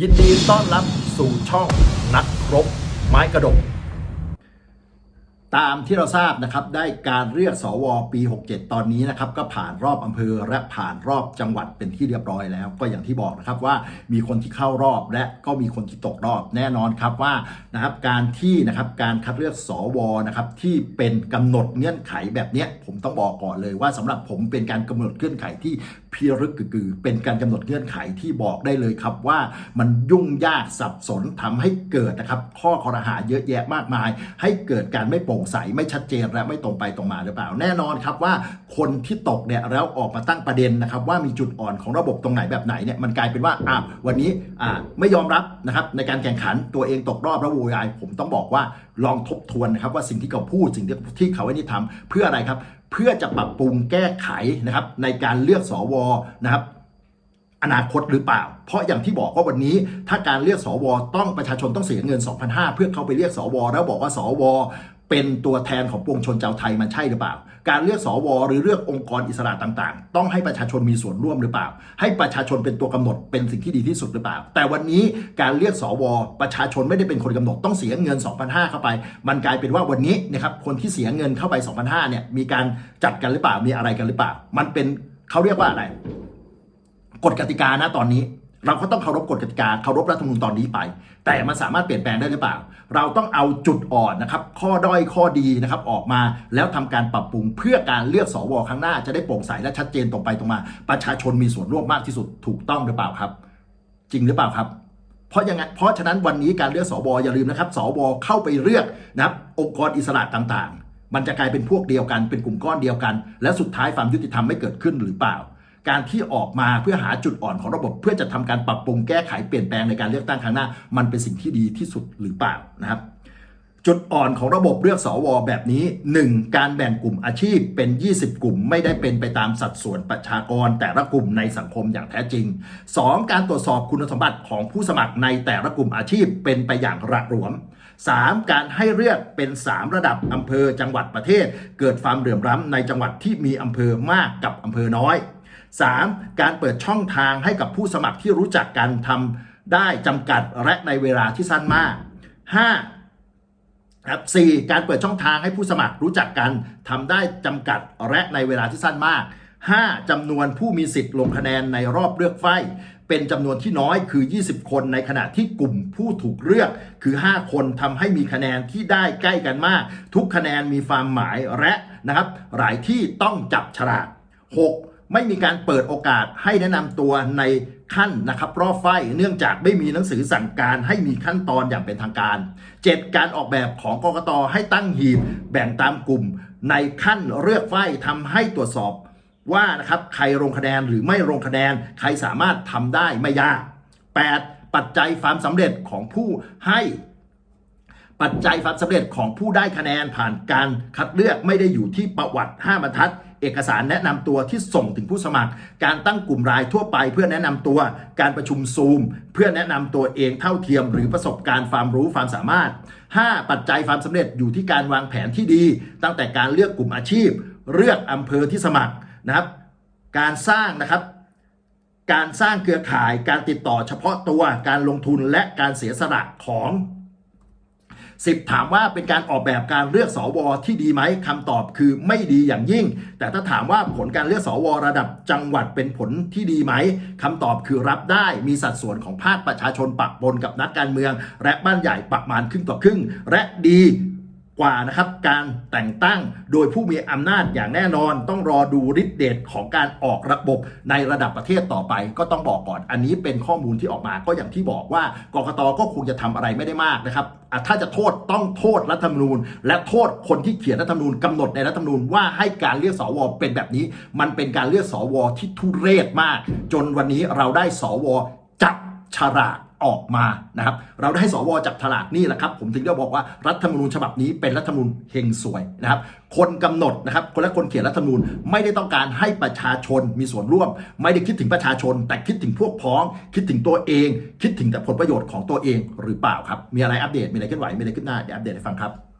ยินดีต้อนรับสู่ช่องนักรบไม้กระดก ตามที่เราทราบนะครับได้การเรียกสวปี 67 ตอนนี้นะครับก็ผ่านรอบอำเภอและผ่านรอบจังหวัดเป็นที่เรียบร้อยแล้ว ก็อย่างที่บอกนะครับว่ามีคนที่เข้ารอบและก็มีคนที่ตกรอบแน่นอนครับว่านะครับการที่นะครับการคัดเลือกสวนะครับที่เป็นกำหนดเงื่อนไขแบบนี้ผมต้องบอกก่อนเลยว่าสำหรับผมเป็นการกำหนดเงื่อนไขที่ พิรึกกึกๆเป็นการกำหนดเงื่อนไขที่บอกได้เลยครับว่ามันยุ่งยากสับสนทำให้เกิดนะครับ ข้อคอรหาเยอะแยะมากมาย ให้เกิดการไม่โปร่งใสไม่ชัดเจนและไม่ตรงไปตรงมาหรือเปล่า แน่นอนครับว่าคนที่ตกเนี่ยแล้วออกมาตั้งประเด็นนะครับ ว่ามีจุดอ่อนของระบบตรงไหนแบบไหนเนี่ยมันกลายเป็นว่าอะวันนี้อะไม่ยอมรับนะครับในการแข่งขันตัวเองตกรอบแล้วโวยวายผมต้องบอกว่าลองทบทวนนะครับว่าสิ่งที่เขาพูดสิ่งที่ที่เขาไว้นี่ทำเพื่ออะไรครับ เพื่อจะปรับปรุงแก้ไขนะครับในการเลือกสวนะครับอนาคตหรือเปล่า เพราะอย่างที่บอกว่าวันนี้ถ้าการเลือกสว ต้องประชาชนต้องเสียเงิน 2,500 เพื่อเขาไปเรียกสว แล้วบอกว่าสว เป็นตัวแทนของปวงชนชาวไทยมันใช่หรือเปล่า การเลือกสวหรือเลือกองค์กรอิสระต่างๆ ต้องให้ประชาชนมีส่วนร่วมหรือเปล่า ให้ประชาชนเป็นตัวกำหนดเป็นสิ่งที่ดีที่สุดหรือเปล่า แต่วันนี้การเลือกสวประชาชนไม่ได้เป็นคนกำหนดต้องเสียเงิน 2,500 เข้าไป มันกลายเป็นว่าวันนี้นะครับคนที่เสียเงินเข้าไป 2,500 เนี่ยมีการจัดกันหรือเปล่ามีอะไรกันหรือเปล่า มันเป็นเขาเรียกว่าอะไรกฎกติกานะตอนนี้ เราก็ต้องเคารพกฎกติกาเคารพรัฐธรรมนูญตอนนี้ไป แต่มันสามารถเปลี่ยนแปลงได้หรือเปล่า เราต้องเอาจุดอ่อนนะครับ ข้อด้อยข้อดีนะครับออกมาแล้วทำการปรับปรุงเพื่อการเลือกสวครั้งหน้าจะได้โปร่งใสและชัดเจนตรงไปตรงมา ประชาชนมีส่วนร่วมมากที่สุดถูกต้องหรือเปล่าครับ จริงหรือเปล่าครับเพราะยังไงเพราะฉะนั้นวันนี้การเลือกสวอย่าลืมนะครับ สวเข้าไปเลือกนะครับองค์กรอิสระต่างๆ มันจะกลายเป็นพวกเดียวกันเป็นกลุ่มก้อนเดียวกัน และสุดท้ายความยุติธรรมไม่เกิดขึ้นหรือเปล่า การที่ออกมาเพื่อหาจุดอ่อนของระบบ เพื่อจะทำการปรับปรุงแก้ไขเปลี่ยนแปลงในการเลือกตั้งครั้งหน้า มันเป็นสิ่งที่ดีที่สุดหรือเปล่านะครับจุดอ่อนของระบบเลือกสวแบบนี้ 1. การแบ่งกลุ่มอาชีพเป็น 20 กลุ่มไม่ได้เป็นไปตามสัดส่วนประชากรแต่ละกลุ่มในสังคมอย่างแท้จริง 2. การตรวจสอบคุณสมบัติของผู้สมัครในแต่ละกลุ่มอาชีพเป็นไปอย่างระหลวม 3. การให้เลือกเป็น 3 ระดับอำเภอจังหวัดประเทศ เกิดความเหลื่อมล้ำในจังหวัดที่มีอำเภอมากกับอำเภอน้อย 3. การเปิดช่องทางให้กับผู้สมัครที่รู้จักกันทำได้จำกัดและในเวลาที่สั้นมาก 5. ครับ 4. การเปิดช่องทางให้ผู้สมัครรู้จักกันทำได้จำกัดและในเวลาที่สั้นมาก 5. จำนวนผู้มีสิทธิ์ลงคะแนนในรอบเลือกไฟเป็นจำนวนที่น้อยคือ 20 คนในขณะที่กลุ่มผู้ถูกเลือกคือ 5 คนทำให้มีคะแนนที่ได้ใกล้กันมาก ทุกคะแนนมีความหมายและนะครับ หลายที่ต้องจับฉลาก 6. ไม่มีการเปิดโอกาสให้แนะนำตัวในขั้นนะครับรอบไฟเนื่องจากไม่มีหนังสือสั่งการให้มีขั้นตอนอย่างเป็นทางการ 7. การออกแบบของกกตให้ตั้งหีบแบ่งตามกลุ่ม ในขั้นเลือกไฟทำให้ตรวจสอบว่านะครับใครลงคะแนนหรือไม่ลงคะแนนใครสามารถทำได้ไม่ยาก 8. ปัจจัยความสำเร็จของผู้ให้ปัจจัยความสำเร็จของผู้ได้คะแนนผ่านการคัดเลือกไม่ได้อยู่ที่ประวัติ 5 บรรทัด เอกสารแนะนำตัวที่ส่งถึงผู้สมัคร การตั้งกลุ่มรายทั่วไปเพื่อแนะนำตัว การประชุมซูม เพื่อแนะนำตัวเองเท่าเทียม หรือประสบการณ์ความรู้ความสามารถ 5. ปัจจัยความสำเร็จอยู่ที่การวางแผนที่ดี ตั้งแต่การเลือกกลุ่มอาชีพ เลือกอำเภอที่สมัครนะครับ การสร้างนะครับการสร้างเครือข่าย การติดต่อเฉพาะตัว การลงทุนและการเสียสละของ 10 ถามว่าเป็นการออกแบบการเลือกสวที่ดีไหมคำตอบคือไม่ดีอย่างยิ่ง แต่ถ้าถามว่าผลการเลือกสวระดับจังหวัดเป็นผลที่ดีไหมคำตอบคือรับได้มีสัดส่วนของภาคประชาชนปักปนกับนักการเมือง และบ้านใหญ่ประมาณครึ่งต่อครึ่ง และดี กว่านะครับการแต่งตั้งโดยผู้มีอำนาจอย่างแน่นอน ต้องรอดูฤทธิเดชของการออกระบบในระดับประเทศต่อไป ก็ต้องบอกก่อนอันนี้เป็นข้อมูลที่ออกมาก็อย่างที่บอกว่ากกตก็คงจะทำอะไรไม่ได้มากนะครับถ้าจะโทษต้องโทษรัฐธรรมนูญ และโทษคนที่เขียนรัฐธรรมนูญกำหนดในรัฐธรรมนูญว่าให้การเลือกสวเป็นแบบนี้ มันเป็นการเลือกสวที่ทุเรศมาก จนวันนี้เราได้สวจับฉลาก ออกมานะครับ เราได้สวจับฉลากนี่แหละครับ ผมถึงได้บอกว่ารัฐธรรมนูญฉบับนี้เป็นรัฐธรรมนูญเฮงสวยนะครับ คนกำหนดนะครับ คนและคนเขียนรัฐธรรมนูญไม่ได้ต้องการให้ประชาชนมีส่วนร่วม ไม่ได้คิดถึงประชาชน แต่คิดถึงพวกพ้อง คิดถึงตัวเอง คิดถึงแต่ผลประโยชน์ของตัวเองหรือเปล่าครับ มีอะไรอัปเดต มีอะไรเคลื่อนไหว มีอะไรขึ้นหน้าเดี๋ยวอัปเดตให้ฟังครับ